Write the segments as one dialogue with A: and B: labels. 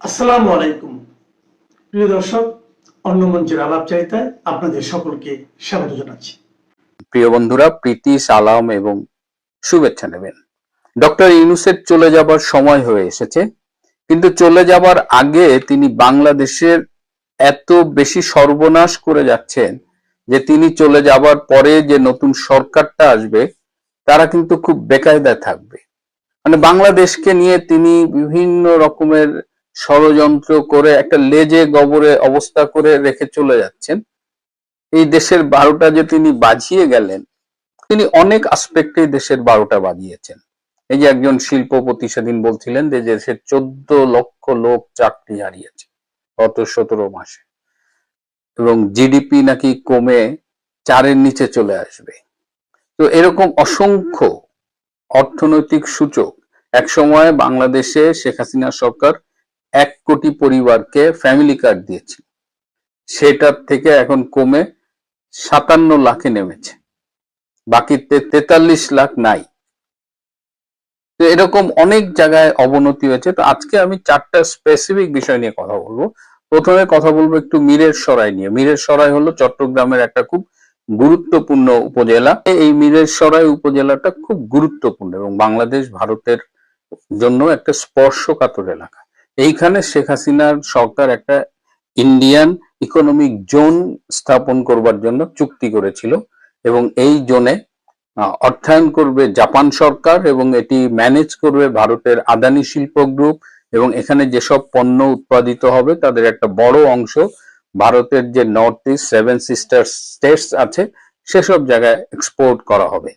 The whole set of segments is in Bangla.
A: আসসালামু আলাইকুম। প্রিয় দর্শক, অন্য মঞ্চের আলাপচারিতায় আপনাদের সকলকে স্বাগত জানাচ্ছি।
B: প্রিয় বন্ধুরা, প্রীতি, সালাম এবং শুভেচ্ছা নেবেন। ডক্টর ইউনুসের চলে যাবার সময় হয়ে এসেছে, কিন্তু চলে যাবার আগে তিনি বাংলাদেশের এত বেশি সর্বনাশ করে যাচ্ছেন যে তিনি চলে যাবার পরে যে নতুন সরকারটা আসবে, তারা কিন্তু খুব বেকায়দায় থাকবে। মানে বাংলাদেশকে নিয়ে তিনি বিভিন্ন রকমের ষড়যন্ত্র করে একটা লেজে গবরে অবস্থা করে রেখে চলে যাচ্ছেন। এই দেশের বারোটা যে তিনি বাজিয়ে গেলেন, তিনি অনেক আসপেক্টে দেশের বারোটা বাজিয়েছেন। এই যে একজন শিল্পপতি সেদিন বলছিলেন যে দেশের চোদ্দ লক্ষ লোক চাকরি হারিয়েছে গত সতেরো মাসে। এবং জিডিপি নাকি কমে চারের নিচে চলে আসবে। তো এরকম অসংখ্য অর্থনৈতিক সূচক এক সময় বাংলাদেশে শেখ হাসিনা সরকার এক কোটি পরিবারকে ফ্যামিলি কার্ড দিয়েছিল সেটার থেকে এখন কমে সাতান্ন লাখে নেমেছে। বাকিতে তেতাল্লিশ লাখ নাই। তো এরকম অনেক জায়গায় অবনতি হয়েছে। তো আজকে আমি চারটা স্পেসিফিক বিষয় নিয়ে কথা বলব। প্রথমে কথা বলব একটু মীরের সরাই নিয়ে। মীরের সরাই হলো চট্টগ্রামের একটা খুব গুরুত্বপূর্ণ উপজেলা। এই মীরের সরাই উপজেলাটা খুব গুরুত্বপূর্ণ এবং বাংলাদেশ, ভারতের জন্য একটা স্পর্শকাতর এলাকা। এইখানে শেখ হাসিনার সরকার একটা ইন্ডিয়ান ইকোনমিক জোন স্থাপন করবার জন্য চুক্তি করেছিল এবং এই জোনে অর্থায়ন করবে জাপান সরকার এবং এটি ম্যানেজ করবে ভারতের আদানি শিল্প গ্রুপ এবং এখানে যেসব পণ্য উৎপাদিত হবে তাদের একটা বড় অংশ ভারতের যে north east seven sister states আছে সেসব জায়গায় এক্সপোর্ট করা হবে।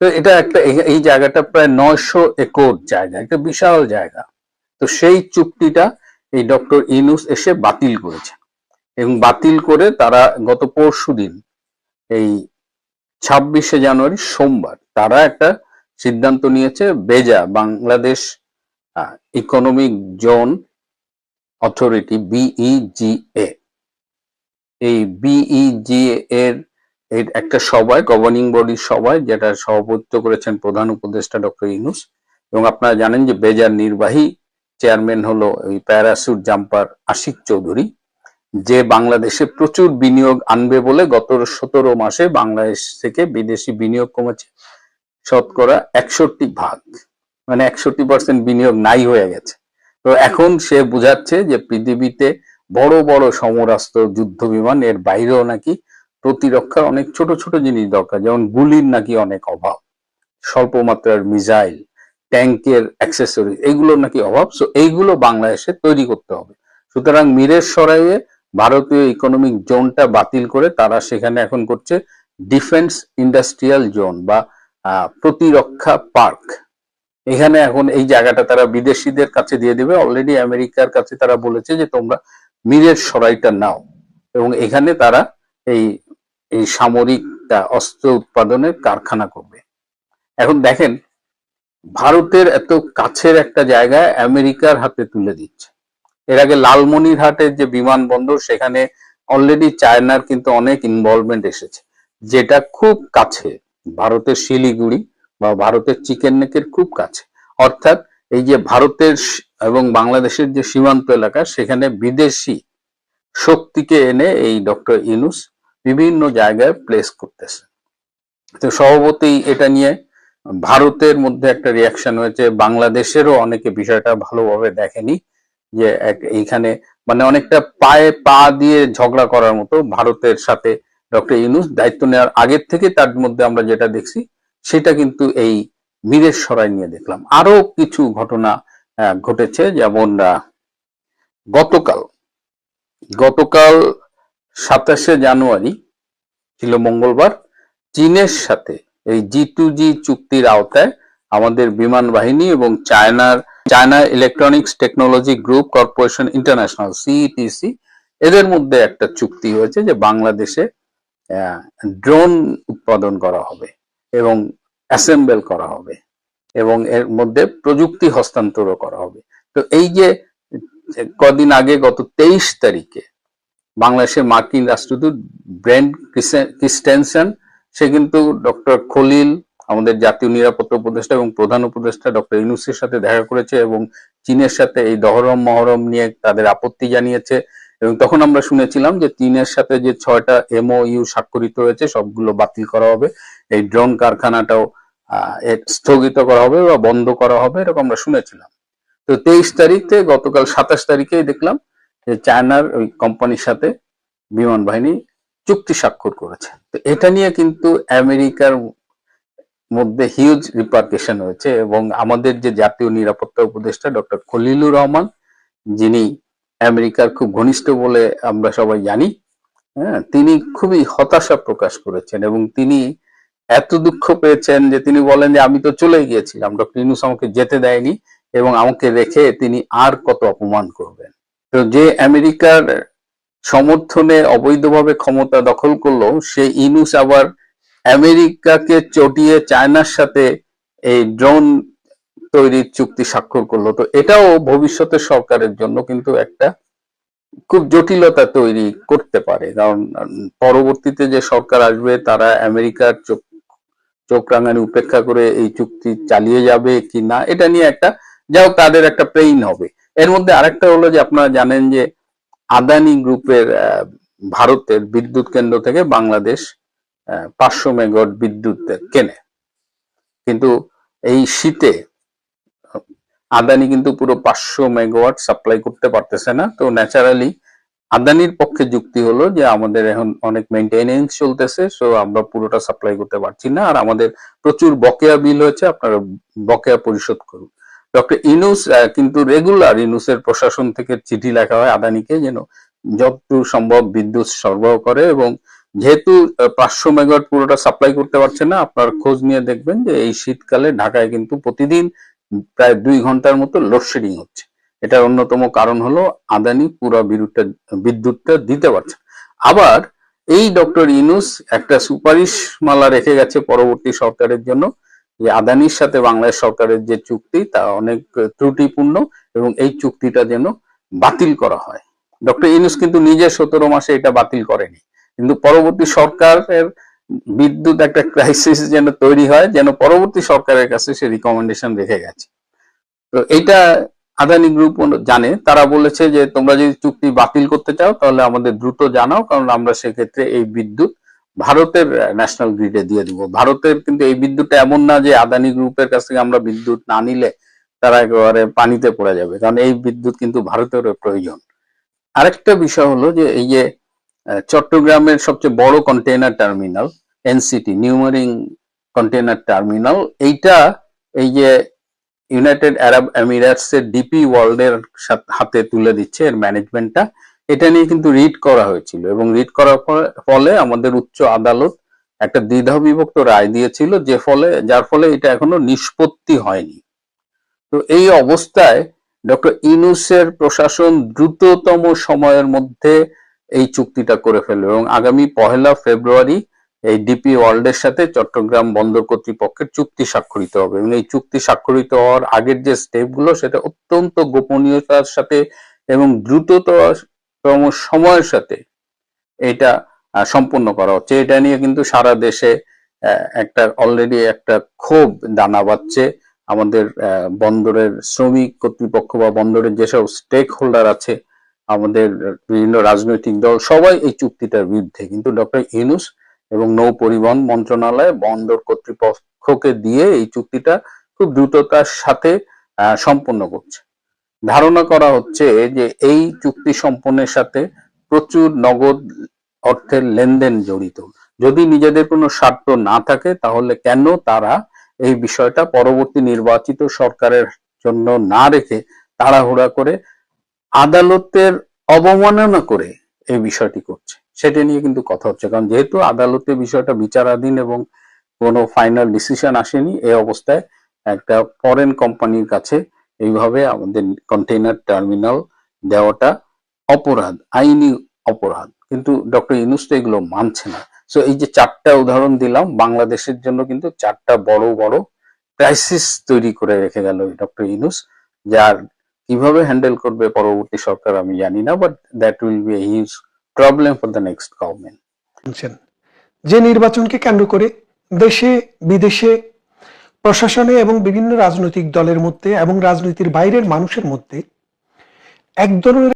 B: তো এটা একটা এই- জায়গাটা প্রায় নয়শো একর জায়গা, একটা বিশাল জায়গা। তো সেই চুক্তিটা এই ডক্টর ইনুস এসে বাতিল করেছে এবং বাতিল করে তারা গত পরশু দিন এই ছাব্বিশে জানুয়ারি সোমবার তারা একটা সিদ্ধান্ত নিয়েছে, BEZA Bangladesh economic zone authority BEZA এই বিইজিএ এর এর একটা সভায় গভর্নিং বডির সভায় যেটা সভাপতিত্ব করেছেন প্রধান উপদেষ্টা ডক্টর ইনুস এবং আপনারা জানেন যে বেজার নির্বাহী চেয়ারম্যান হলো ওই প্যারাসুট জাম্পার আশিক চৌধুরী, যে বাংলাদেশে প্রচুর বিনিয়োগ আনবে বলে গত সতেরো মাসে বাংলাদেশ থেকে বিদেশি বিনিয়োগ কমেছে শতকরা একষট্টি ভাগ। মানে একষট্টি পার্সেন্ট বিনিয়োগ নাই হয়ে গেছে। তো এখন সে বুঝাচ্ছে যে পৃথিবীতে বড় বড় সমরাস্ত্র, যুদ্ধ বিমান, এর বাইরেও নাকি প্রতিরক্ষার অনেক ছোট ছোট জিনিস দরকার, যেমন গুলির নাকি অনেক অভাব স্বল্প মাত্রার মিসাইল ট্যাঙ্কের অ্যাক্সেসরি এইগুলোর নাকি অভাব। সো এইগুলো বাংলাদেশে তৈরি করতে হবে। সুতরাং মিরের সরাইয়ে ভারতীয় ইকোনমিক জোনটা বাতিল করে তারা সেখানে এখন করছে ডিফেন্স ইন্ডাস্ট্রিয়াল জোন বা প্রতিরক্ষা পার্ক এখানে এখন এই জায়গাটা তারা বিদেশিদের কাছে দিয়ে দেবে। অলরেডি আমেরিকার কাছে তারা বলেছে যে, তোমরা মিরের সরাইটা নাও। এবং এখানে তারা এই এই সামরিক অস্ত্র উৎপাদনের কারখানা করবে। এখন দেখেন ভারতের এত কাছের একটা জায়গায় আমেরিকার হাতে তুলে দিচ্ছে। এর আগে লালমনিরহাটের যে বিমানবন্দর, সেখানে অলরেডি চায়নার কিন্তু অনেক ইনভলভমেন্ট এসেছে। যেটা খুব কাছে, ভারতের শিলিগুড়ি বা ভারতের চিকেন নেকের খুব কাছে। অর্থাৎ এই যে ভারতের এবং বাংলাদেশের যে সীমান্ত এলাকা, সেখানে বিদেশি শক্তিকে এনে এই ডক্টর ইনুস বিভিন্ন জায়গায় প্লেস করতেছে। তো স্বভাবতই এটা নিয়ে ভারতের মধ্যে একটা রিয়াকশন হয়েছে। বাংলাদেশেরও অনেকে বিষয়টা ভালোভাবে দেখেনি যে এক- এইখানে মানে অনেকটা পায়ে পা দিয়ে ঝগড়া করার মতো ভারতের সাথে ডক্টর ইউনুস দায়িত্ব নেওয়ার আগের থেকে তার মধ্যে আমরা যেটা দেখছি, সেটা কিন্তু এই মীরের সরাই নিয়ে দেখলাম। আরও কিছু ঘটনা ঘটেছে। যেমন গতকাল গতকাল সাতাশে জানুয়ারি, ছিল মঙ্গলবার, চীনের সাথে এই জি টু জি চুক্তির আওতায় আমাদের বিমান বাহিনী এবং চায়নার China electronics technology group corporation international CETC এদের মধ্যে একটা চুক্তি হয়েছে যে বাংলাদেশে ড্রোন উৎপাদন করা হবে এবং অ্যাসেম্বল করা হবে এবং এর মধ্যে প্রযুক্তি হস্তান্তরও করা হবে। তো এই যে, কদিন আগে গত তেইশ তারিখে বাংলাদেশের মার্কিন রাষ্ট্রদূত ব্রেন্ড ক্রিস্টেনসন সে কিন্তু ডক্টর খলিল, আমাদের জাতীয় নিরাপত্তা উপদেষ্টা এবং প্রধান উপদেষ্টা ডক্টর ইউনুসের সাথে দেখা করেছে এবং চীনের সাথে এই দহরম মহরম নিয়ে তাদের আপত্তি জানিয়েছে। এবং তখন আমরা শুনেছিলাম যে চীনের সাথে যে ছয়টা এমওইউ স্বাক্ষরিত হয়েছে, সবগুলো বাতিল করা হবে। এই ড্রোন কারখানাটাও স্থগিত করা হবে বা বন্ধ করা হবে এরকম আমরা শুনেছিলাম। তো তেইশ তারিখে, গতকাল সাতাশ তারিখেই দেখলাম যে চায়নার ওই কোম্পানির সাথে বিমান বাহিনী চুক্তি স্বাক্ষর করেছে। তো এটা নিয়ে কিন্তু আমেরিকার মধ্যে হিউজ রিপার্কেশন হয়েছে এবং আমাদের যে জাতীয় নিরাপত্তা উপদেষ্টা ডক্টর খলিলুর রহমান, যিনি আমেরিকার খুব ঘনিষ্ঠ বলে আমরা সবাই জানি হ্যাঁ তিনি খুবই হতাশা প্রকাশ করেছেন এবং তিনি এত দুঃখ পেয়েছেন যে তিনি বলেন যে আমি তো চলে গিয়েছিলাম, ডক্টর ইনুস আমাকে যেতে দেয়নি এবং আমাকে রেখে তিনি আর কত অপমান করবেন। তো যে আমেরিকার সমর্থনে অবৈধভাবে ক্ষমতা দখল করল, সে ইনুস আবার আমেরিকাকে চটিয়ে চায়নার সাথে এই ড্রোন তৈরির চুক্তি স্বাক্ষর করল। তো এটাও ভবিষ্যতের সরকারের জন্য কিন্তু একটা খুব জটিলতা তৈরি করতে পারে। কারণ, পরবর্তীতে যে সরকার আসবে, তারা আমেরিকার চোখ চোখ রাঙানি উপেক্ষা করে এই চুক্তি চালিয়ে যাবে কি না এটা নিয়ে একটা যাও তাদের একটা পেইন হবে। এর মধ্যে আরেকটা হলো যে, আপনারা জানেন যে আদানি গ্রুপের ভারতের বিদ্যুৎ কেন্দ্র থেকে বাংলাদেশ পাঁচশো মেগাওয়াট বিদ্যুৎ কেনে। কিন্তু এই শীতে আদানি কিন্তু পুরো পাঁচশো মেগাওয়াট সাপ্লাই করতে পারতেছে না। তো ন্যাচারালি আদানির পক্ষে যুক্তি হলো যে আমাদের এখন অনেক মেনটেনেন্স চলতেছে সো আমরা পুরোটা সাপ্লাই করতে পারছি না। আর আমাদের প্রচুর বকেয়া বিল হয়েছে, আপনারা বকেয়া পরিশোধ করুন। ডক্টর ইনুস কিন্তু রেগুলার ইনুসের প্রশাসন থেকে চিঠি লেখা হয় আদানিকে, যেন যতদূর সম্ভব বিদ্যুৎ সরবরাহ করে এবং যেহেতু পাঁচশো মেগাওয়াট পুরোটা সাপ্লাই করতে পারছে না, আপনার খোঁজ নিয়ে দেখবেন যে এই শীতকালে ঢাকায় কিন্তু প্রতিদিন প্রায় দুই ঘণ্টার মতো লোডশেডিং হচ্ছে। এটার অন্যতম কারণ হলো আদানি পুরো বিদ্যুৎটা বিদ্যুৎটা দিতে পারছে আবার এই ডক্টর ইনুস একটা সুপারিশ মালা রেখে গেছে পরবর্তী সরকারের জন্য যে আদানির সাথে বাংলাদেশ সরকারের যে চুক্তি, তা অনেক ত্রুটিপূর্ণ এবং এই চুক্তিটা যেন বাতিল করা হয়। ডক্টর ইনুস কিন্তু নিজে সতেরো মাসে এটা বাতিল করেনি। কিন্তু পরবর্তী সরকারের বিদ্যুৎ একটা ক্রাইসিস যেন তৈরি হয়, যেন পরবর্তী সরকারের কাছে সে রিকমেন্ডেশন রেখে গেছে। তো এইটা আদানি গ্রুপ জানে। তারা বলেছে যে তোমরা যদি চুক্তি বাতিল করতে চাও, তাহলে আমাদের দ্রুত জানাও, কারণ আমরা সেক্ষেত্রে এই বিদ্যুৎ ভারতের ন্যাশনাল গ্রিডে দিয়ে দিব। ভারতের কিন্তু এই বিদ্যুৎটা এমন না যে আদানি গ্রুপের কাছ থেকে আমরা বিদ্যুৎ না নিলে তারা একেবারে পানিতে পড়ে যাবে। কারণ এই বিদ্যুৎ কিন্তু ভারতের প্রয়োজন। আরেকটা বিষয় হলো যে এই যে চট্টগ্রামের সবচেয়ে বড় container terminal NCT new mooring container terminal এইটা এই যে ইউনাইটেড আরব এমিরেটস এর ডিপি ওয়ার্ল্ডের সাথ- হাতে তুলে দিচ্ছে এর ম্যানেজমেন্টটা এটা নিয়ে কিন্তু রিড করা হয়েছিল এবং রিড করার ফলে আমাদের উচ্চ আদালত একটা দ্বিধা বিভক্ত রায় দিয়েছিল যে ফলে, যার ফলে এটা এখনও নিষ্পত্তি হয়নি। তো এই অবস্থায় ডক্টর ইনুসের প্রশাসন দ্রুততম সময়ের মধ্যে এই চুক্তিটা করে ফেলবে এবং আগামী পহেলা ফেব্রুয়ারি এই ডিপি ওয়ার্ল্ডের সাথে চট্টগ্রাম বন্দর কর্তৃপক্ষের চুক্তি স্বাক্ষরিত হবে এবং এই চুক্তি স্বাক্ষরিত হওয়ার আগের যে স্টেপগুলো সেটা অত্যন্ত গোপনীয়তার সাথে এবং দ্রুততম সময়ের সাথে এটা সম্পূর্ণ করা হচ্ছে। এটা নিয়ে কিন্তু সারা দেশে একটা অলরেডি একটা ক্ষোভ দানা বাচ্ছে আমাদের বন্দরের শ্রমিক কর্তৃপক্ষ বা বন্দরের যেসব স্টেক হোল্ডার আছে, আমাদের বিভিন্ন রাজনৈতিক দল, সবাই এই চুক্তিটার বিরুদ্ধে। কিন্তু ডক্টর ইউনুস এবং নৌ পরিবহন মন্ত্রণালয় বন্দর কর্তৃপক্ষকে দিয়ে এই চুক্তিটা খুব দ্রুততার সাথে সম্পন্ন করছে। ধারণা করা হচ্ছে যে এই চুক্তি সম্পন্নের সাথে প্রচুর নগদ অর্থের লেনদেন জড়িত। যদি নিজেদের কোনো স্বার্থ না থাকে, তাহলে কেন তারা এই বিষয়টা পরবর্তী নির্বাচিত সরকারের জন্য না রেখে তাড়াহুড়া করে আদালতের অবমাননা করে এই বিষয়টি করছে? সেটা নিয়ে কিন্তু কথা হচ্ছে। কারণ যেহেতু আদালতে বিষয়টা বিচারাধীন এবং কোনো ফাইনাল ডিসিশন আসেনি, এই অবস্থায় একটা ফরেন কোম্পানির কাছে এইভাবে আমাদের কন্টেইনার টার্মিনাল দেওয়াটা অপরাধ, আইনি অপরাধ। কিন্তু ডক্টর ইনুস তো এগুলো মানছে না। সো এই যে চারটা উদাহরণ দিলাম, বাংলাদেশের জন্য কিন্তু চারটা বড় বড় ক্রাইসিস তৈরি করে রেখে গেল ডক্টর ইনুস যার কীভাবে হ্যান্ডেল করবে পরবর্তী সরকার আমি জানি না but that will be huge problem for the next government
C: যে নির্বাচনকে কেন্দ্র করে দেশে, বিদেশে প্রশাসনে এবং বিভিন্ন রাজনৈতিক দলের মধ্যে এবং রাজনীতির বাইরের মানুষের মধ্যে এক ধরনের